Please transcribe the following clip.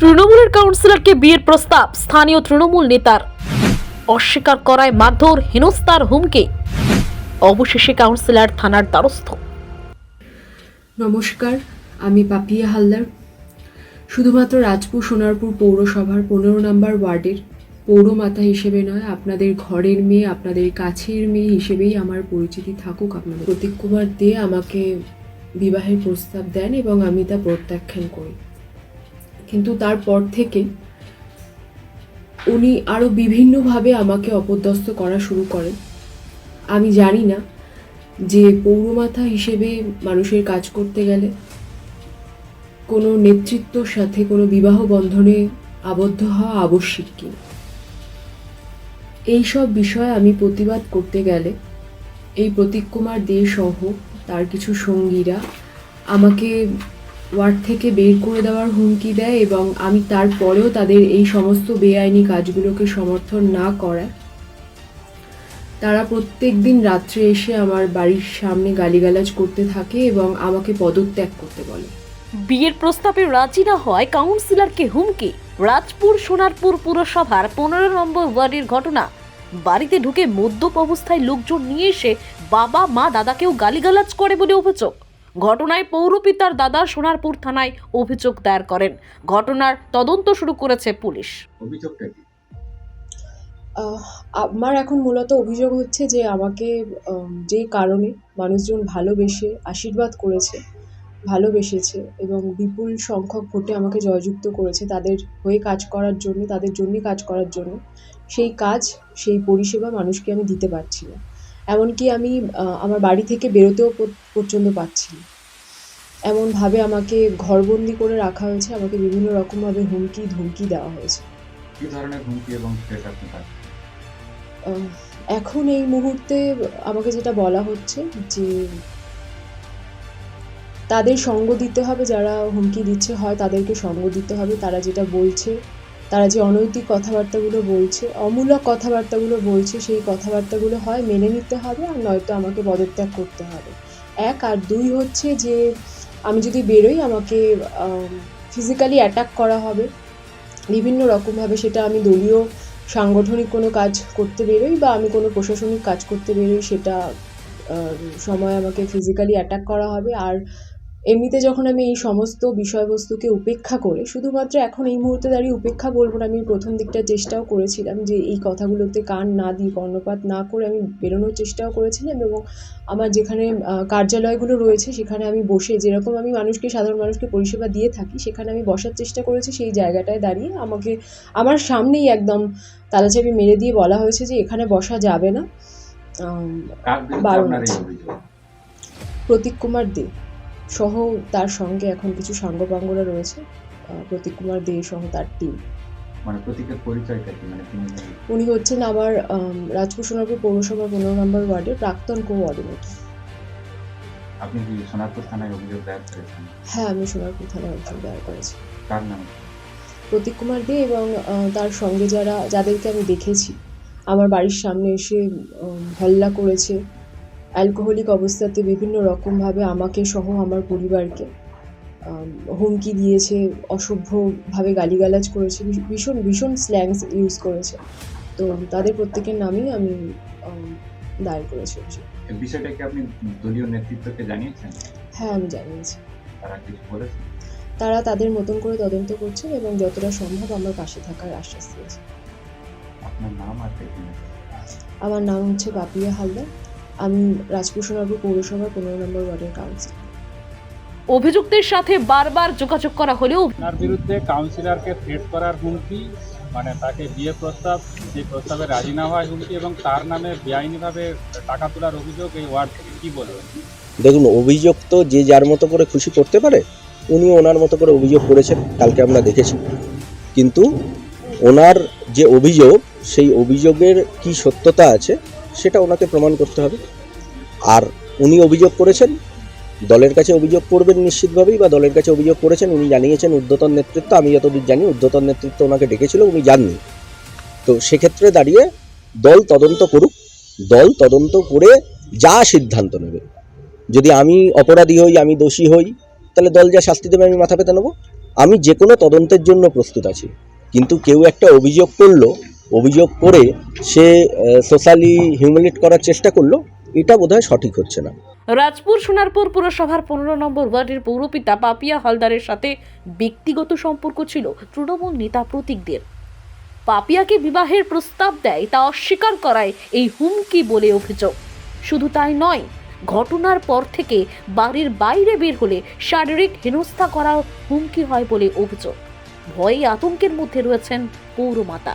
তৃণমূলের কাউন্সিলরকে বিয়ের প্রস্তাব। স্থানীয় তৃণমূল নেতার অস্বীকার করায় মারধর, হেনস্থার হুমকি। অবশেষে কাউন্সিলর থানার দ্বারস্থ। নমস্কার, আমি পাপিয়া হালদার। শুধুমাত্র রাজপুর সোনারপুর পৌরসভার পনেরো নম্বর ওয়ার্ডের পৌরমাতা হিসেবে নয়, আপনাদের ঘরের মেয়ে, আপনাদের কাছের মেয়ে হিসেবেই আমার পরিচিতি থাকুক। আপনাদের প্রতীক কুমার দে আমাকে বিবাহের প্রস্তাব দেন এবং আমি তা প্রত্যাখ্যান করি। কিন্তু তারপর থেকে উনি আরও বিভিন্নভাবে আমাকে অপদস্থ করা শুরু করেন। আমি জানি না যে পৌরমাতা হিসেবে মানুষের কাজ করতে গেলে কোনো নেতৃত্বর সাথে কোনো বিবাহ বন্ধনে আবদ্ধ হওয়া আবশ্যিক কি এই সব বিষয়ে আমি প্রতিবাদ করতে গেলে এই প্রতীক কুমার দে সহ তার কিছু সঙ্গীরা আমাকে ওয়ার্ড থেকে বের করে দেওয়ার হুমকি দেয় এবং আমি তারপরেও তাদের এই সমস্ত বেআইনি কাজগুলোকে সমর্থন না করায়। তারা প্রত্যেক দিন রাত্রে এসে আমার বাড়ির সামনে গালিগালাজ করতে থাকে এবং আমাকে পদত্যাগ করতে বলে। বিয়ের প্রস্তাবে রাজি না হয় কাউন্সিলরকে হুমকি। রাজপুর সোনারপুর পুরসভার পনেরো নম্বর ওয়ার্ডের ঘটনা। বাড়িতে ঢুকে মদ্যপ অবস্থায় লোকজন নিয়ে এসে বাবা মা দাদাকেও গালিগালাজ করে বলে অভিযোগ। ঘটনায় পৌরপিতার দাদা সোনারপুর থানায় অভিযোগ দায়ের করেন। ঘটনার তদন্ত শুরু করেছে পুলিশ। অভিযোগটা কি? আমার এখন মূলত অভিযোগ হচ্ছে যে আমাকে যে কারণে মানুষজন ভালোবেসে আশীর্বাদ করেছে ভালোবেসেছে এবং বিপুল সংখ্যক ভোটে আমাকে জয়যুক্ত করেছে তাদের হয়ে কাজ করার জন্য তাদের জন্যই কাজ করার জন্য সেই কাজ সেই পরিষেবা মানুষকে আমি দিতে পারছি না। এমনকি আমি আমার বাড়ি থেকে বেরোতেও পর্যন্ত পাচ্ছি না এমনভাবে আমাকে ঘরবন্দি করে রাখা হয়েছে আমাকে বিভিন্ন রকমভাবে হুমকি ধমকি দেওয়া হয়েছে। কি ধরনের হুমকি এবং থ্রেট আপনি এখন এই মুহূর্তে আমাকে যেটা বলা হচ্ছে যে তাদের সঙ্গ দিতে হবে যারা হুমকি দিচ্ছে হয় তাদেরকে সঙ্গ দিতে হবে তারা যেটা বলছে তারা যে অনৈতিক কথাবার্তাগুলো বলছে, অমূলক কথাবার্তাগুলো বলছে, সেই কথাবার্তাগুলো হয় মেনে নিতে হবে আর নয়তো আমাকে পদত্যাগ করতে হবে। এক আর দুই হচ্ছে যে, আমি যদি বেরোই আমাকে ফিজিক্যালি অ্যাটাক করা হবে। বিভিন্ন রকমভাবে সেটা আমি দলীয় সাংগঠনিক কোনো কাজ করতে বেরোই বা আমি কোনো প্রশাসনিক কাজ করতে বেরোই সেটা সময় আমাকে ফিজিক্যালি অ্যাটাক করা হবে। আর এমনিতে যখন আমি এই সমস্ত বিষয়বস্তুকে উপেক্ষা করে শুধুমাত্র এখন এই মুহূর্তে দাঁড়িয়ে উপেক্ষা বলব না আমি প্রথম দিকটা চেষ্টাও করেছিলাম যে এই কথাগুলোতে কান না দিই কর্ণপাত না করে আমি বেরোনোর চেষ্টাও করেছিলাম এবং আমার যেখানে কার্যালয়গুলো রয়েছে সেখানে আমি বসে যেরকম আমি মানুষকে সাধারণ মানুষকে পরিষেবা দিয়ে থাকি সেখানে আমি বসার চেষ্টা করেছি সেই জায়গাটায় দাঁড়িয়ে আমাকে আমার সামনেই একদম তালাচাবি মেরে দিয়ে বলা হয়েছে যে এখানে বসা যাবে না। বারণ আছে। প্রতীক কুমার দে। সহ তার সঙ্গে এখন কিছু সাঙ্গপাঙ্গরা রয়েছে প্রতীক কুমার দে সহ তার টিম মানে প্রতীকের পরিচয়টা কি মানে উনি হচ্ছেন আমার আম, রাজপুর সোনারপুর পৌরসভার পনেরো নম্বর ওয়ার্ডের প্রাক্তন কোঅর্ডিনেটর আপনি কি সোনারপুর থানায় অভিযোগ দায়ের করেছেন? হ্যাঁ আমি সোনারপুর থানায় অভিযোগ দায়ের করেছি। কার নামে? প্রতীক কুমার দে এবং তার সঙ্গে যারা যাদেরকে আমি দেখেছি আমার বাড়ির সামনে এসে হল্লা করেছে অ্যালকোহলিক অবস্থাতে বিভিন্ন রকমভাবে আমাকে সহ আমার পরিবারকে হুমকি দিয়েছে অসভ্যভাবে গালিগালাজ করেছে ভীষ- ভীষণ ভীষণ স্ল্যাংস ইউজ করেছে। তো তাদের প্রত্যেকের নামেই আমি দায়ের করেছি। আপনি দলীয় নেতৃত্বকে জানিয়েছেন? হ্যাঁ আমি জানিয়েছি। তারা কিছু বলেছে? তারা তাদের মতন করে তদন্ত করছেন এবং যতটা সম্ভব আমার পাশে থাকার আশ্বাস দিয়েছে। আপনার নাম আর আমার নাম হচ্ছে বাপিয়া হালদার। আমি রাজপুর সোনারপুর পৌরসভার পনেরো নম্বর ওয়ার্ডের কাউন্সিলর অভিযুক্তের সাথে বারবার যোগাযোগ করা হলেও তার বিরুদ্ধে কাউন্সিলরকে থ্রেট করার হুমকি মানে তাকে বিয়ে প্রস্তাব সেই প্রস্তাবে রাজি না হওয়ার হুমকি এবং তার নামে বেআইনিভাবে টাকা তোলার অভিযোগ এই ওয়ার্ড থেকে কী বলবেন দেখুন অভিযোগ তো যে যার মতো করে খুশি করতে পারে উনি ওনার মতো করে অভিযোগ করেছেন কালকে আমরা দেখেছি। কিন্তু ওনার যে অভিযোগ সেই অভিযোগের কি সত্যতা আছে সেটা ওনাকে প্রমাণ করতে হবে। আর উনি অভিযোগ করেছেন, দলের কাছে অভিযোগ করবেন নিশ্চিতভাবেই বা দলের কাছে অভিযোগ করেছেন, উনি জানিয়েছেন ঊর্ধ্বতন নেতৃত্ব, আমি যতদূর জানি ঊর্ধ্বতন নেতৃত্ব ওনাকে ডেকেছিল, উনি জাননি তো সেক্ষেত্রে দাঁড়িয়ে দল তদন্ত করুক, দল তদন্ত করে যা সিদ্ধান্ত নেবে। যদি আমি অপরাধী হই, আমি দোষী হই, তাহলে দল যা শাস্তি দেবে, আমি মাথা পেতে নেব। আমি যে কোনো তদন্তের জন্য প্রস্তুত আছি। কিন্তু কেউ একটা অভিযোগ করল অভিযোগ করে সে সোশ্যালি হিউমিলেট করার চেষ্টা করল, এটা বোধহয় সঠিক হচ্ছে না। রাজপুর সোনারপুর পুরসভার পনেরো নম্বর ওয়ার্ডের পৌরপিতা পাপিয়া হালদারের সাথে ব্যক্তিগত সম্পর্ক ছিল তৃণমূল নেতা প্রতীকদের। পাপিয়াকে বিবাহের প্রস্তাব দেয়, তা অস্বীকার করায় এই হুমকি বলে অভিযোগ। শুধু তাই নয়, ঘটনার পর থেকে বাড়ির বাইরে বের হলে শারীরিক হেনস্থা করার হুমকি হয় বলে অভিযোগ। ভয়ে আতঙ্কের মধ্যে রয়েছেন পৌরমাতা।